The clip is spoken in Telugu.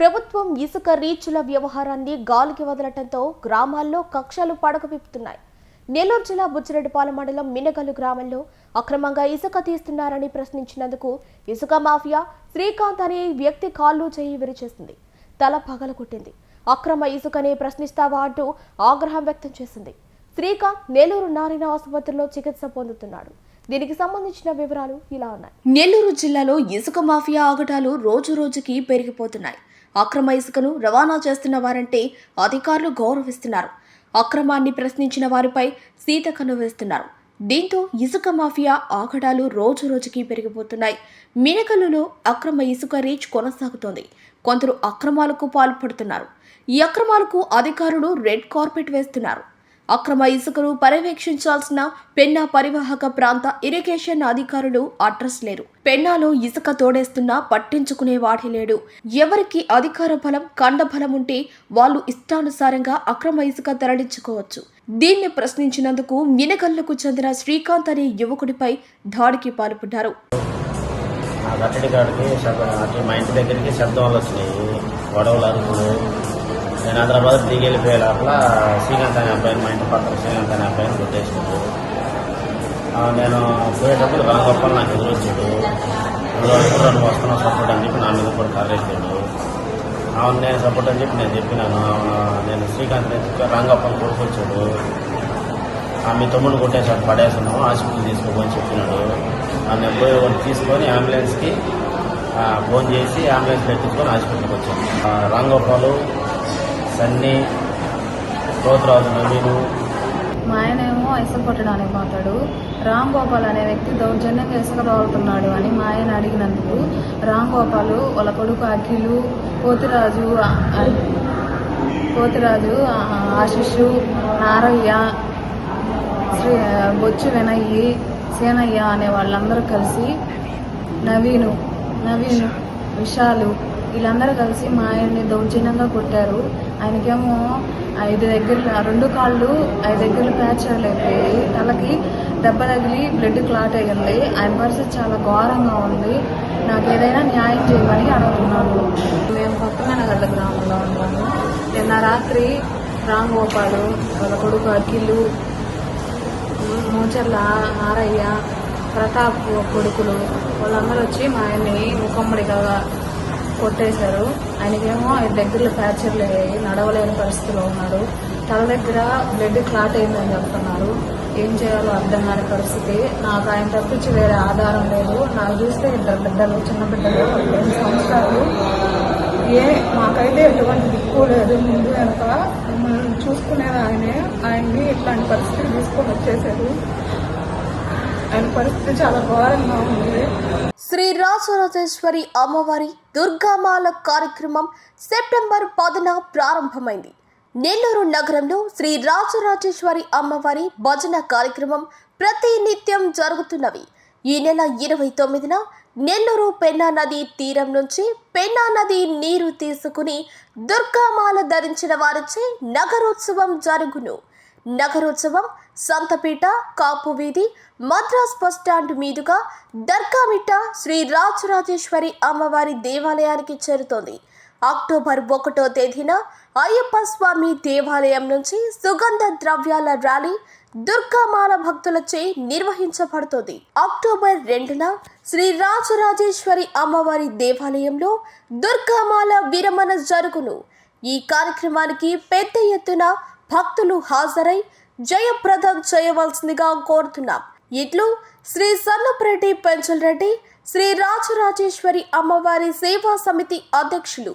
ప్రభుత్వం ఇసుక రీచుల వ్యవహారాన్ని గాలికి వదలటంతో గ్రామాల్లో కక్షలు పడకవిప్పుతున్నాయి నెల్లూరు జిల్లా బుచ్చిరెడ్డిపాలెం మండలం మినగల్లు గ్రామంలో అక్రమంగా ఇసుక తీస్తున్నారని ప్రశ్నించినందుకు ఇసుక మాఫియా శ్రీకాంత్ అనే వ్యక్తి కాళ్ళు చేయి విరిచేసింది. తల పగలగొట్టింది అక్రమ ఇసుకని ప్రశ్నిస్తావా అంటూ ఆగ్రహం వ్యక్తం చేసింది. శ్రీకాంత్ నెల్లూరు నారాయణ ఆసుపత్రిలో చికిత్స పొందుతున్నాడు. దీనికి సంబంధించిన వివరాలు ఇలా ఉన్నాయి. నెల్లూరు జిల్లాలో ఇసుక మాఫియా ఆగటాలు రోజు రోజుకి పెరిగిపోతున్నాయి. అక్రమ ఇసుకను రవాణా చేస్తున్న వారంటే అధికారులు గౌరవిస్తున్నారు. అక్రమాన్ని ప్రశ్నించిన వారిపై సీత వేస్తున్నారు. దీంతో ఇసుక మాఫియా ఆగడాలు రోజు రోజుకి పెరిగిపోతున్నాయి. మినకలులో అక్రమ ఇసుక రీచ్ కొనసాగుతోంది. కొందరు అక్రమాలకు పాల్పడుతున్నారు. ఈ అక్రమాలకు అధికారులు రెడ్ కార్పెట్ వేస్తున్నారు. అక్రమ ఇసుకను పర్యవేక్షించాల్సిన పెన్నా పరివాహక ప్రాంత ఇరిగేషన్ అధికారులు అడ్రస్ లేరు. పెన్నాలో ఇసుక తోడేస్తున్నా పట్టించుకునే వాడి లేడు. ఎవరికి అధికార బలం కండ బలం ఉంటే వాళ్ళు ఇష్టానుసారంగా అక్రమ ఇసుక తరలించుకోవచ్చు. దీన్ని ప్రశ్నించినందుకు మినగల్లకు చెందిన శ్రీకాంత్ అనే యువకుడిపై దాడికి పాల్పడ్డారు. కట్టడి కాడికి మా ఇంటి దగ్గరికి శబ్దం వల్ల వచ్చినాయి గొడవలు అరుపులు. నేను హైదరాబాద్ దిగి వెళ్ళిపోయే లోపల శ్రీకాంత్ అనే అబ్బాయిని మా ఇంటి పక్కన శ్రీకాంత్ అనే అబ్బాయిని కొట్టేసాడు నేను పోయేటప్పుడు రాంగొప్పలు నాకు ఎదురొచ్చాడు ఎదురు వస్తున్న సపోర్ట్ అని చెప్పి నా మీద కూడా కర్రెట్టాడు అవును నేను సపోర్ట్ అని చెప్పి నేను చెప్పినాను. నేను శ్రీకాంత్ రంగప్పని కొడుకొచ్చాడు. ఆమె తమ్ముడు కొట్టేసాడు పడేస్తున్నాము హాస్పిటల్ తీసుకోమని చెప్పినాడు. నన్ను పోయి ఒకటి తీసుకొని అంబులెన్స్కి ఫోన్ చేసి అంబులెన్స్ పెట్టించుకొని హాస్పిటల్కి వచ్చాను. ఆ, రాంగోపాలు సన్నీ గోత్రాజు నవీను మా ఆయనేమో ఇసుక కొట్టడానికి పోతాడు. రామ్ గోపాల్ అనే వ్యక్తి దౌర్జన్యంగా ఇసుక తోలుతున్నాడు అని మా ఆయన అడిగినందుకు రామ్ గోపాల్ వాళ్ళ కొడుకు అఖిలు పోతిరాజు కోతిరాజు ఆశిషు నారయ్య శ్రీ బొచ్చు వినయ్యి సేనయ్య అనే వాళ్ళందరూ కలిసి నవీను నవీను విశాలు వీళ్ళందరూ కలిసి మా ఆయన్ని దౌర్జన్యంగా కొట్టారు. ఆయనకేమో ఐదు దగ్గర రెండు కాళ్ళు ఐదు దగ్గరలు ఫ్రాక్చర్లు అయిపోయాయి తలకి దెబ్బ తగిలి బ్లడ్ క్లాట్ అయ్యింది. ఆయన పరిస్థితి చాలా ఘోరంగా ఉంది. నాకు ఏదైనా న్యాయం చేయమని అడుగుతున్నాను. మేము కొత్తమేనగడ్డ గ్రామంలో ఉన్నాము. నిన్న రాత్రి రామ్ గోపాలు వాళ్ళ కొడుకు అఖిలు మూచర్ల ఆరయ్య ప్రతాప్ కొడుకులు వాళ్ళందరూ వచ్చి మా ఆయన్ని ముఖమ్మడిగా కొట్టేశారు. ఆయనకేమో ఆయన దగ్గరలో ఫ్రాక్చర్లు అయ్యాయి నడవలేని పరిస్థితిలో ఉన్నారు. తల దగ్గర బ్లడ్ క్లాట్ అయిందని చెప్తున్నారు. ఏం చేయాలో అర్థం కాని పరిస్థితి. నాకు ఆయన తప్పించి వేరే ఆధారం లేదు. నాకు చూస్తే ఇద్దరు బిడ్డలు చిన్న బిడ్డలు రెండు సంవత్సరాలు. ఏ మాకైతే ఎటువంటి దిక్కు లేదు. ముందు వెనక చూసుకునేది ఆయనే. ఆయన్ని ఇట్లాంటి పరిస్థితి తీసుకొని వచ్చేసారు ఆయన పరిస్థితి చాలా ఘోరంగా ఉంది. శ్రీ రాజరాజేశ్వరి అమ్మవారి దుర్గామాల కార్యక్రమం సెప్టెంబర్ పదున ప్రారంభమైంది. నెల్లూరు నగరంలో శ్రీ రాజరాజేశ్వరి అమ్మవారి భజన కార్యక్రమం ప్రతి నిత్యం జరుగుతున్నవి ఈ నెల ఇరవై తొమ్మిదిన నెల్లూరు పెన్నా నది తీరం నుంచి పెన్నా నది నీరు తీసుకుని దుర్గామాల ధరించిన వారిచే నగరోత్సవం జరుగును. నగరోత్సవం సంతపేట కాపు వీధి మద్రాస్ బస్ స్టాండ్ మీదుగా దర్గామిట్ట శ్రీ రాజరాజేశ్వరి అమ్మవారి దేవాలయానికి చేరుతోంది. అక్టోబర్ ఒకటో తేదీన అయ్యప్ప స్వామి దేవాలయం నుంచి సుగంధ ద్రవ్యాల ర్యాలీ దుర్గామాల భక్తులచే నిర్వహించబడుతుంది. అక్టోబర్ రెండున శ్రీ రాజరాజేశ్వరి అమ్మవారి దేవాలయంలో దుర్గామాల విరమణ జరుగును. ఈ కార్యక్రమానికి పెద్ద ఎత్తున భక్తులు హాజరై జయప్రదం చేయవలసిందిగా కోరుతున్నాం. ఇట్లు శ్రీ సన్నపరెడ్డి పెంచల్ రెడ్డి శ్రీ రాజరాజేశ్వరి అమ్మవారి సేవా సమితి అధ్యక్షులు